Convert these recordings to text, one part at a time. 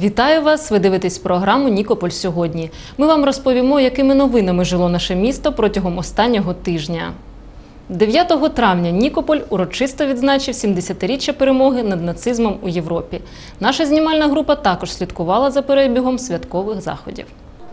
Вітаю вас! Ви дивитесь програму Нікополь сьогодні. Ми вам розповімо, якими новинами жило наше місто протягом останнього тижня. 9 травня Нікополь урочисто відзначив 70-річчя перемоги над нацизмом у Європі. Наша знімальна група також слідкувала за перебігом святкових заходів.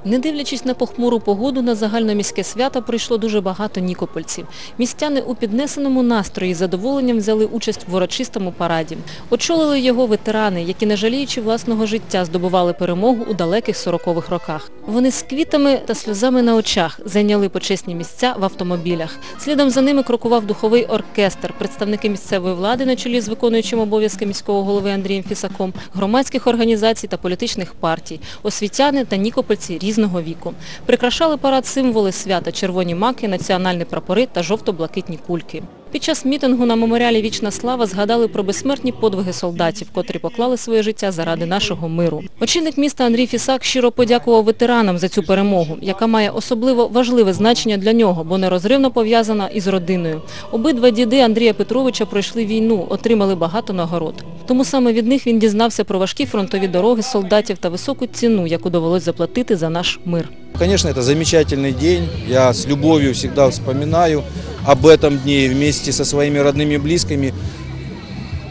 Не дивлячись на похмуру погоду, на загальноміське свято прийшло дуже багато нікопольців. Містяни у піднесеному настрої з задоволенням взяли участь в урочистому параді. Очолили його ветерани, які, не жаліючи власного життя, здобували перемогу у далеких 40-х роках. Вони з квітами та сльозами на очах зайняли почесні місця в автомобілях. Слідом за ними крокував духовий оркестр, представники місцевої влади на чолі з виконуючим обов'язки міського голови Андрієм Фісаком, громадських організацій та політичних партій, освітяни та нікопольці різного віку. Прикрашали парад символи свята, червоні маки, національні прапори та жовто-блакитні кульки. Під час мітингу на меморіалі Вічна слава згадали про безсмертні подвиги солдатів, котрі поклали своє життя заради нашого миру. Очільник міста Андрій Фісак щиро подякував ветеранам за цю перемогу, яка має особливо важливе значення для нього, бо нерозривно пов'язана із родиною. Обидва діди Андрія Петровича пройшли війну, отримали багато нагород. Тому саме від них він дізнався про важкі фронтові дороги солдатів та високу ціну, яку довелось заплатити за наш мир. Конечно, это замечательный день. Я с любовью всегда вспоминаю об этом дне и вместе со своими родными и близкими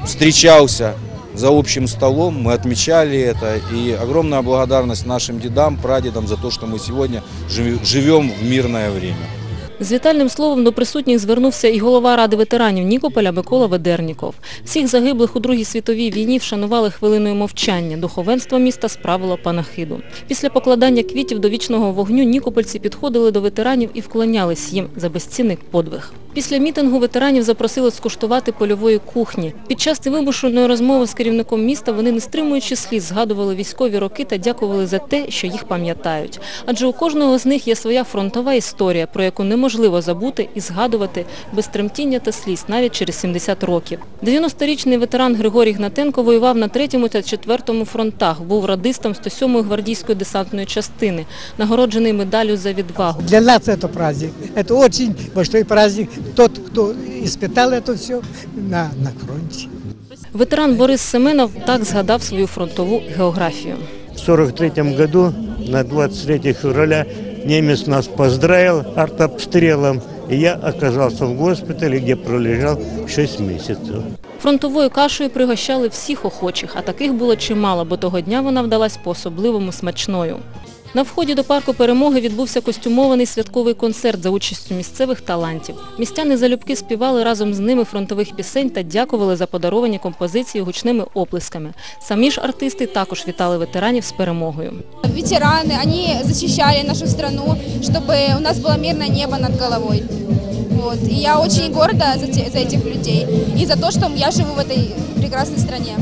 встречался за общим столом. Мы отмечали это. И огромная благодарность нашим дедам, прадедам за то, что мы сегодня живем в мирное время. З вітальним словом до присутніх звернувся і голова Ради ветеранів Нікополя Микола Ведерніков. Всіх загиблих у Другій світовій війні вшанували хвилиною мовчання. Духовенство міста справило панахиду. Після покладання квітів до вічного вогню нікопольці підходили до ветеранів і вклонялись їм за безцінний подвиг. Після мітингу ветеранів запросили скуштувати польової кухні. Під час невимушеної розмови з керівником міста вони, не стримуючи сліз, згадували військові роки та дякували за те, що їх пам'ятають. Адже у кожного з них є своя фронтова історія, про яку неможливо забути і згадувати без тремтіння та сліз навіть через 70 років. 90-річний ветеран Григорій Гнатенко воював на 3 та 4 фронтах, був радистом 107-ї гвардійської десантної частини, нагороджений медаллю за відвагу. Для нас это праздник. Это очень большой праздник. Тот, кто испытал это все на, на фронте. Ветеран Борис Семенов так згадав свою фронтову географію. В 43 году, на 23 февраля, немец нас поздравил артобстрелом, и я оказался в госпитале, где пролежал 6 месяцев. Фронтовою кашею пригощали всіх охочих, а таких було чимало, бо того дня вона вдалась по-особливому смачною. На вході до парку перемоги відбувся костюмований святковий концерт за участю місцевих талантів. Містяни залюбки співали разом з ними фронтових пісень та дякували за подаровані композиції гучними оплесками. Самі ж артисти також вітали ветеранів з перемогою. ветераны, они защищали нашу страну, чтобы у нас было мирное небо над головой. Вот. И я очень горда за, те- за этих людей и за то, что я живу в этой прекрасной стране.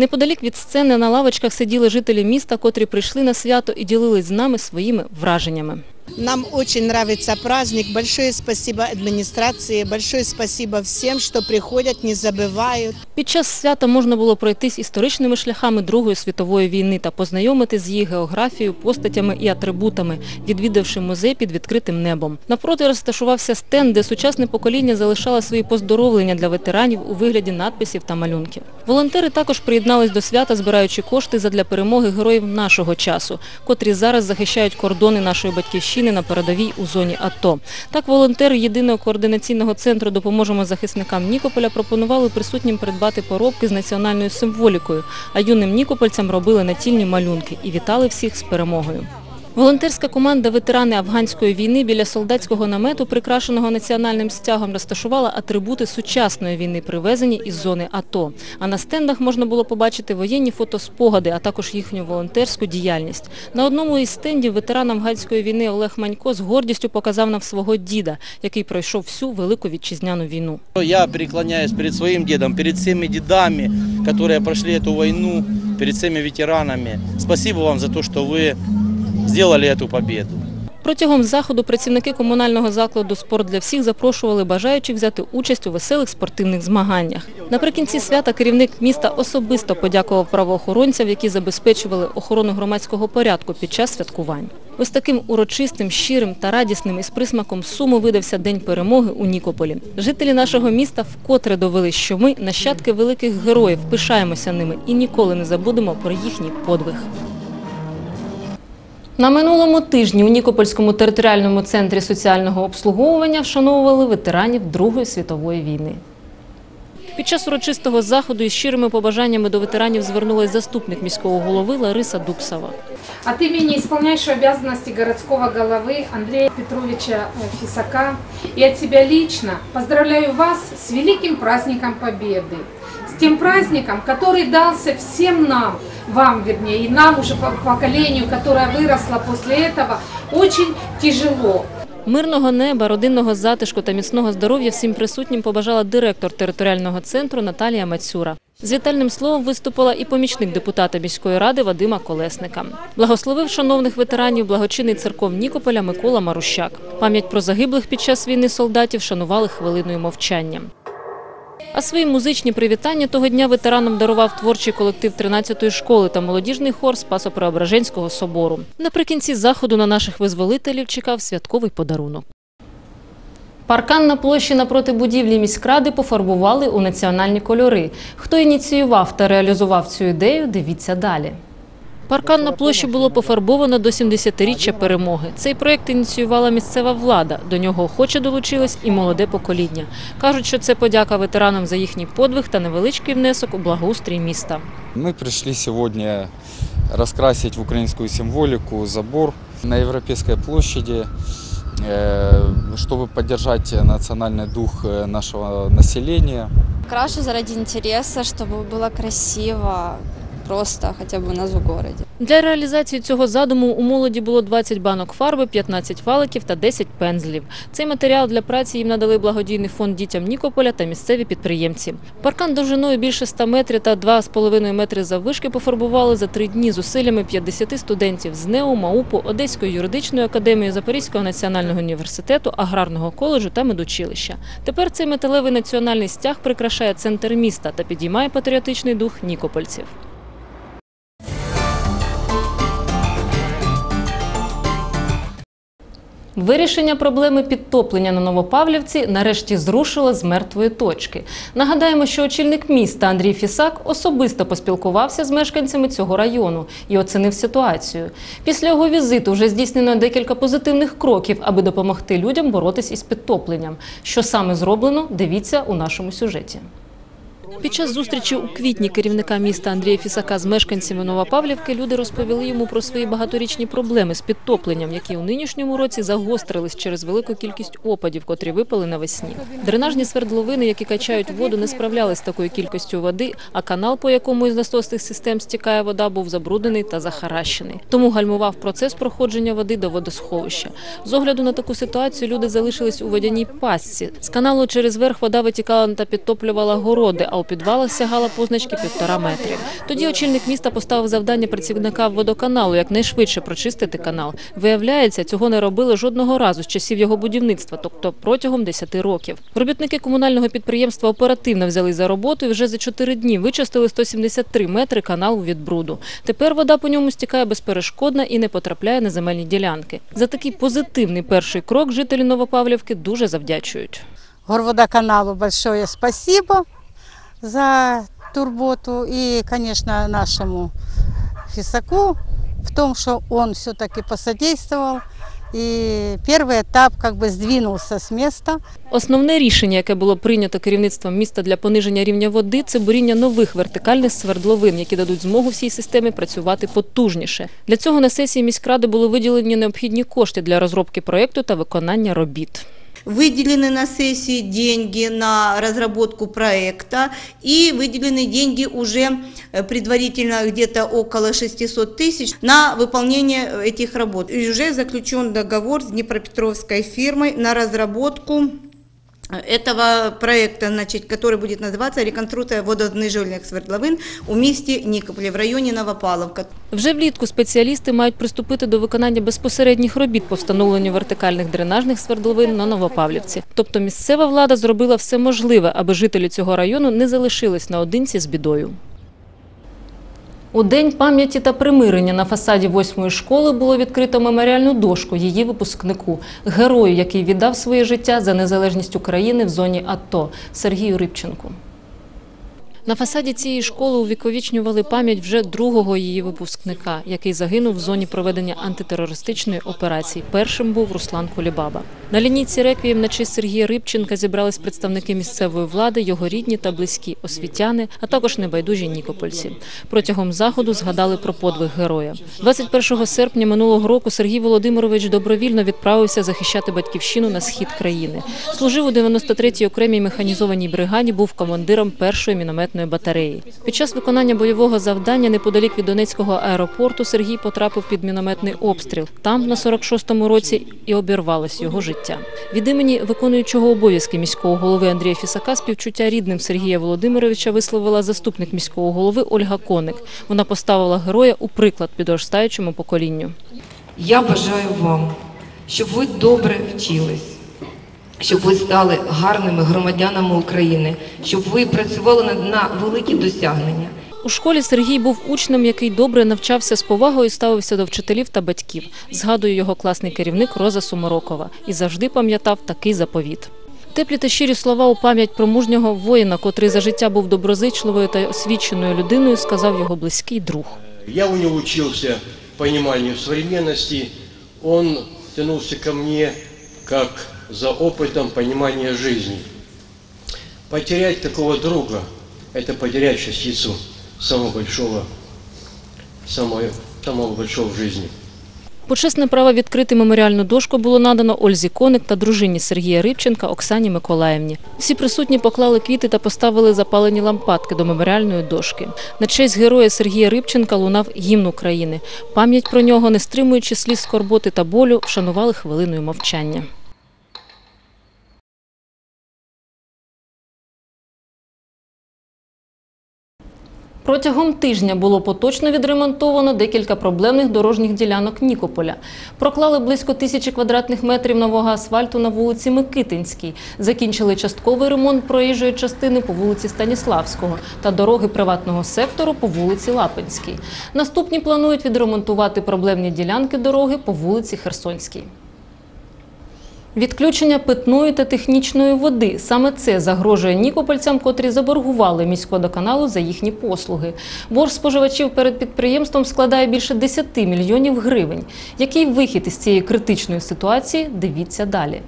Неподалік від сцени на лавочках сиділи жителі міста, котрі прийшли на свято і ділились з нами своїми враженнями. Нам очень нравится праздник. Большое спасибо администрации, большое спасибо всем, что приходят, не забывают. Під час свята можна було пройтись історичними шляхами Другої світової війни та познайомити з її географією, постатями і атрибутами, відвідавши музей під відкритим небом. Навпроти розташувався стенд, де сучасне покоління залишало свої поздоровлення для ветеранів у вигляді надписів та малюнків. Волонтери також приєднались до свята, збираючи кошти задля перемоги героїв нашого часу, котрі зараз захищають кордони нашої батьківщини на передовій у зоні АТО. Так волонтери єдиного координаційного центру «Допоможемо захисникам Нікополя» пропонували присутнім придбати поробки з національною символікою, а юним нікопольцям робили натільні малюнки і вітали всіх з перемогою. Волонтерська команда ветерани афганської війни біля солдатського намету, прикрашеного національним стягом, розташувала атрибути сучасної війни, привезені із зони АТО. А на стендах можна було побачити воєнні фотоспогади, а також їхню волонтерську діяльність. На одному із стендів ветеран афганської війни Олег Манько з гордістю показав нам свого діда, який пройшов всю Велику Вітчизняну війну. Я преклоняюсь перед своим дедом, перед всеми дедами, которые прошли эту войну, перед всеми ветеранами. Спасибо вам за то, что вы сделали эту победу. Протягом заходу працівники комунального закладу «Спорт для всіх» запрошували бажаючих взяти участь у веселих спортивних змаганнях. Наприкінці свята керівник міста особисто подякував правоохоронцям, які забезпечували охорону громадського порядку під час святкувань. Ось таким урочистим, щирим та радісним із присмаком суму видався День перемоги у Нікополі. Жителі нашого міста вкотре довели, що ми, нащадки великих героїв, пишаємося ними і ніколи не забудемо про їхній подвиг. На минулому тижні у Нікопольському територіальному центрі соціального обслуговування вшановували ветеранів Другої світової війни. Під час урочистого заходу із щирими побажаннями до ветеранів звернулась заступник міського голови Лариса Дубсова. От имени исполняющего обязанности городского головы Андрея Петровича э, Фисака и от себя лично поздравляю вас с великим праздником Победы. С тем праздником, который дался всем нам, вам вернее, и нам уже по поколению, которое выросло после этого, очень тяжело. Мирного неба, родинного затишку та міцного здоров'я всім присутнім побажала директор територіального центру Наталія Мацюра. З вітальним словом виступила і помічник депутата міської ради Вадима Колесника. Благословив шановних ветеранів благочинний церков Нікополя Микола Марущак. Пам'ять про загиблих під час війни солдатів шанували хвилиною мовчання. А свої музичні привітання того дня ветеранам дарував творчий колектив 13-ї школи та молодіжний хор Спасо-Преображенського собору. Наприкінці заходу на наших визволителів чекав святковий подарунок. Паркан на площі напроти будівлі міськради пофарбували у національні кольори. Хто ініціював та реалізував цю ідею, дивіться далі. Паркан на площі було пофарбовано до 70-річчя перемоги. Цей проєкт ініціювала місцева влада. До нього охоче долучилось і молоде покоління. Кажуть, що це подяка ветеранам за їхній подвиг та невеличкий внесок у благоустрій міста. Мы пришли сегодня раскрасить в украинскую символику забор на Европейской площади, э, чтобы поддержать национальный дух э, нашего населения. Крашу заради интереса, чтобы было красиво, просто бы у нас в городе. Для реалізації цього задуму у молоді було 20 банок фарби, 15 валиків та 10 пензлів. Цей матеріал для праці їм надали благодійний фонд дітям Нікополя та місцеві підприємці. Паркан довжиною більше 100 метрів та 2,5 метри заввишки пофарбували за три дні зусиллями 50 студентів з НЕУ, МАУПу, Одеської юридичної академії, Запорізького національного університету, аграрного коледжу та медучилища. Тепер цей металевий національний стяг прикрашає центр міста та підіймає патріотичний дух нікопольців. Вирішення проблеми підтоплення на Новопавлівці нарешті зрушило з мертвої точки. Нагадаємо, що очільник міста Андрій Фісак особисто поспілкувався з мешканцями цього району і оцінив ситуацію. Після його візиту вже здійснено декілька позитивних кроків, аби допомогти людям боротись із підтопленням. Що саме зроблено, дивіться у нашому сюжеті. Під час зустрічі у квітні керівника міста Андрія Фісака з мешканцями Новопавлівки люди розповіли йому про свої багаторічні проблеми з підтопленням, які у нинішньому році загострились через велику кількість опадів, котрі випали навесні. Дренажні свердловини, які качають воду, не справлялись з такою кількістю води, а канал, по якому із насосних систем стікає вода, був забруднений та захаращений. Тому гальмував процес проходження води до водосховища. З огляду на таку ситуацію люди залишились у водяній пастці. З каналу через верх вода витікала та підтоплювала городи, а у підвалах сягала позначки півтора метри. Тоді очільник міста поставив завдання працівника водоканалу якнайшвидше прочистити канал. Виявляється, цього не робили жодного разу з часів його будівництва, тобто протягом 10 років. Робітники комунального підприємства оперативно взяли за роботу і вже за 4 дні вичистили 173 метри каналу від бруду. Тепер вода по ньому стікає безперешкодно і не потрапляє на земельні ділянки. За такий позитивний перший крок жителі Новопавлівки дуже завдячують. Горводоканалу большое спасибо за турботу и, конечно, нашему Фисаку в том, что он все-таки посодействовал. И первый этап как бы сдвинулся с места. Основне рішення, яке було прийнято керівництвом міста для пониження рівня води, це буріння нових вертикальних свердловин, які дадуть змогу всій системі працювати потужніше. Для цього на сесії міськради були виділені необхідні кошти для розробки проєкту та виконання робіт. Выделены на сессии деньги на разработку проекта и выделены деньги уже э, предварительно где-то около 600 тысяч на выполнение этих работ. И уже заключен договор с Днепропетровской фирмой на разработку этого проекта, значит, который будет называться «Реконструкция водознижувальных свердловин» у місті Нікополі в районі Новопавловка. Вже влітку спеціалісти мають приступити до виконання безпосередніх робіт по встановленню вертикальних дренажних свердловин на Новопавлівці. Тобто місцева влада зробила все можливе, аби жителі цього району не залишились наодинці з бідою. У День пам'яті та примирення на фасаді восьмої школи було відкрито меморіальну дошку її випускнику, герою, який віддав своє життя за незалежність України в зоні АТО Сергію Рибченку. На фасаді цієї школи увіковічнювали пам'ять вже другого її випускника, який загинув в зоні проведення антитерористичної операції. Першим був Руслан Кулібаба. На лінійці реквієм на честь Сергія Рибченка зібрались представники місцевої влади, його рідні та близькі освітяни, а також небайдужі нікопольці. Протягом заходу згадали про подвиг героя. 21 серпня минулого року Сергій Володимирович добровільно відправився захищати батьківщину на схід країни. Служив у 93-й окремій механізованій бригаді, був командиром першої мінометної батареї. Під час виконання бойового завдання неподалік від Донецького аеропорту Сергій потрапив під мінометний обстріл. Там на 46-му році і обірвалось його життя. Від імені виконуючого обов'язки міського голови Андрія Фісака співчуття рідним Сергія Володимировича висловила заступник міського голови Ольга Коник. Вона поставила героя у приклад підростаючому поколінню. Я бажаю вам, щоб ви добре вчились, щоб ви стали гарними громадянами України, щоб ви працювали на, великі досягнення. У школі Сергій був учнем, який добре навчався з повагою, ставився до вчителів та батьків. Згадує його класний керівник Роза Суморокова і завжди пам'ятав такий заповіт. Теплі та щирі слова у пам'ять про мужнього воїна, котрий за життя був доброзичливою та освіченою людиною, сказав його близький друг. Я у него учился пониманию современности, он тянулся ко мне как за опытом понимания жизни. Потерять такого друга – это потерять частицу самого большого, самого, самого большого в жизни. Почесне право відкрити меморіальну дошку було надано Ользі Коник та дружині Сергія Рибченка Оксані Миколаївні. Всі присутні поклали квіти та поставили запалені лампадки до меморіальної дошки. На честь героя Сергія Рибченка лунав гімн України. Пам'ять про нього, не стримуючи сліз скорботи та болю, вшанували хвилиною мовчання. Протягом тижня було поточно відремонтовано декілька проблемних дорожніх ділянок Нікополя. Проклали близько тисячі квадратних метрів нового асфальту на вулиці Микитинській, закінчили частковий ремонт проїжджої частини по вулиці Станіславського та дороги приватного сектору по вулиці Лапинській. Наступні планують відремонтувати проблемні ділянки дороги по вулиці Херсонській. Відключення питної та технічної води. Саме це загрожує нікопольцям, котрі заборгували міськводоканалу за їхні послуги. Борг споживачів перед підприємством складає більше 10 мільйонів гривень. Який вихід із цієї критичної ситуації? Дивіться далі.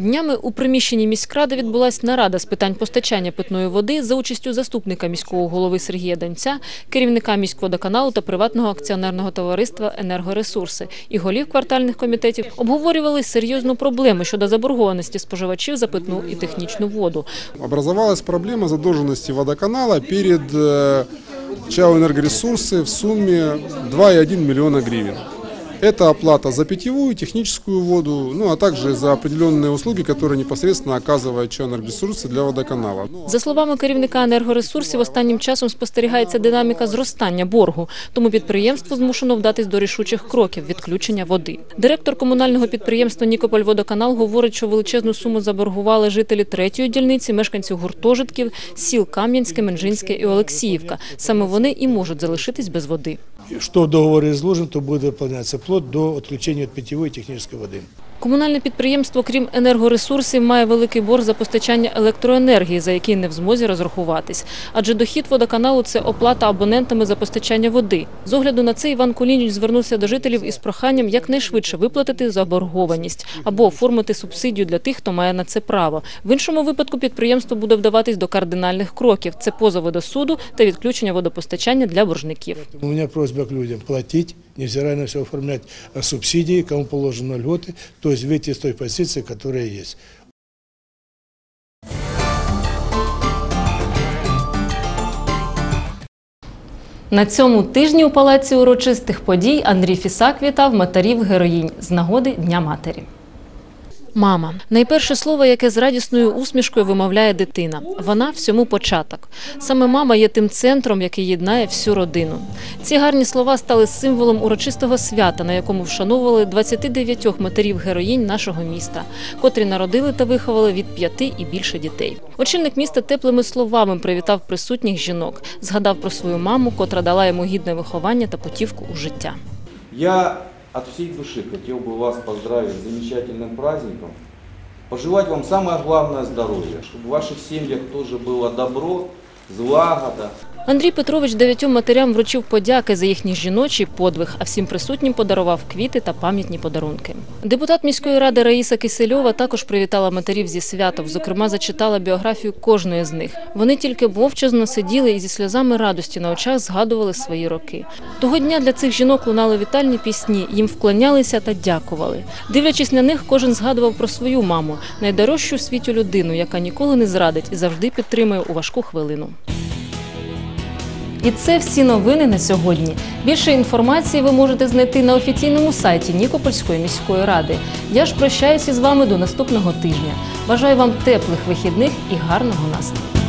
Днями у приміщенні міськради відбулася нарада з питань постачання питної води за участю заступника міського голови Сергія Донця, керівника міськводоканалу та приватного акціонерного товариства «Енергоресурси» і голів квартальних комітетів обговорювали серйозну проблему щодо заборгованості споживачів за питну і технічну воду. Образовалась проблема задолженности водоканала перед э, ЧАО «Энергоресурсы» в сумме 2,1 миллиона гривен. Это оплата за питьевую, техническую воду, ну а также за определенные услуги, которые непосредственно оказывает ЧАО «Энергоресурсы» для водоканала. За словами керівника енергоресурсів, останнім часом спостерігається динаміка зростання боргу, тому підприємство змушено вдатись до рішучих кроків відключення води. Директор комунального підприємства «Нікопольводоканал» говорить, що величезну суму заборгували жителі третьої дільниці, мешканці гуртожитків, сіл Кам'янське, Менжинське і Олексіївка. Саме вони і можуть залишитись без води. Что в договоре изложено, то будет выполняться плод до отключения от питьевой и технической воды. Комунальне підприємство, крім енергоресурсів, має великий борг за постачання електроенергії, за який не в змозі розрахуватись. Адже дохід водоканалу це оплата абонентами за постачання води. З огляду на це Іван Кулініч звернувся до жителів із проханням якнайшвидше виплатити заборгованість або оформити субсидію для тих, хто має на це право. В іншому випадку підприємство буде вдаватись до кардинальних кроків: це позови до суду та відключення водопостачання для боржників. У меня просьба людям платить, невзирая на все оформлять э, субсидии, кому положено льготы, то есть выйти с той позиции, которая есть. На цьому тижні у палаці урочистих подій Андрій Фісак вітав матерів героїнь з нагоди Дня матері. Мама найперше слово, яке з радісною усмішкою вимовляє дитина. Вона всьому початок. Саме мама є тим центром, який єднає всю родину. Ці гарні слова стали символом урочистого свята, на якому вшановували 29 матерів героїнь нашого міста, котрі народили та виховали від п'яти і більше дітей. Очільник міста теплими словами привітав присутніх жінок, згадав про свою маму, котра дала йому гідне виховання та путівку у життя. Я от всей души хотел бы вас поздравить с замечательным праздником, пожелать вам самое главное здоровье, чтобы в ваших семьях тоже было добро, злагода, Андрій Петрович дев'ятьом матерям вручив подяки за їхній жіночий подвиг, а всім присутнім подарував квіти та пам'ятні подарунки. Депутат міської ради Раїса Кисельова також привітала матерів зі святом. Зокрема, зачитала біографію кожної з них. Вони тільки мовчазно сиділи і зі сльозами радості на очах згадували свої роки. Того дня для цих жінок лунали вітальні пісні, їм вклонялися та дякували. Дивлячись на них, кожен згадував про свою маму, найдорожчу в світі людину, яка ніколи не зрадить і завжди підтримує у важку хвилину. І це всі новини на сьогодні. Більше інформації ви можете знайти на офіційному сайті Нікопольської міської ради. Я ж прощаюся з вами до наступного тижня. Бажаю вам теплих вихідних і гарного настрою.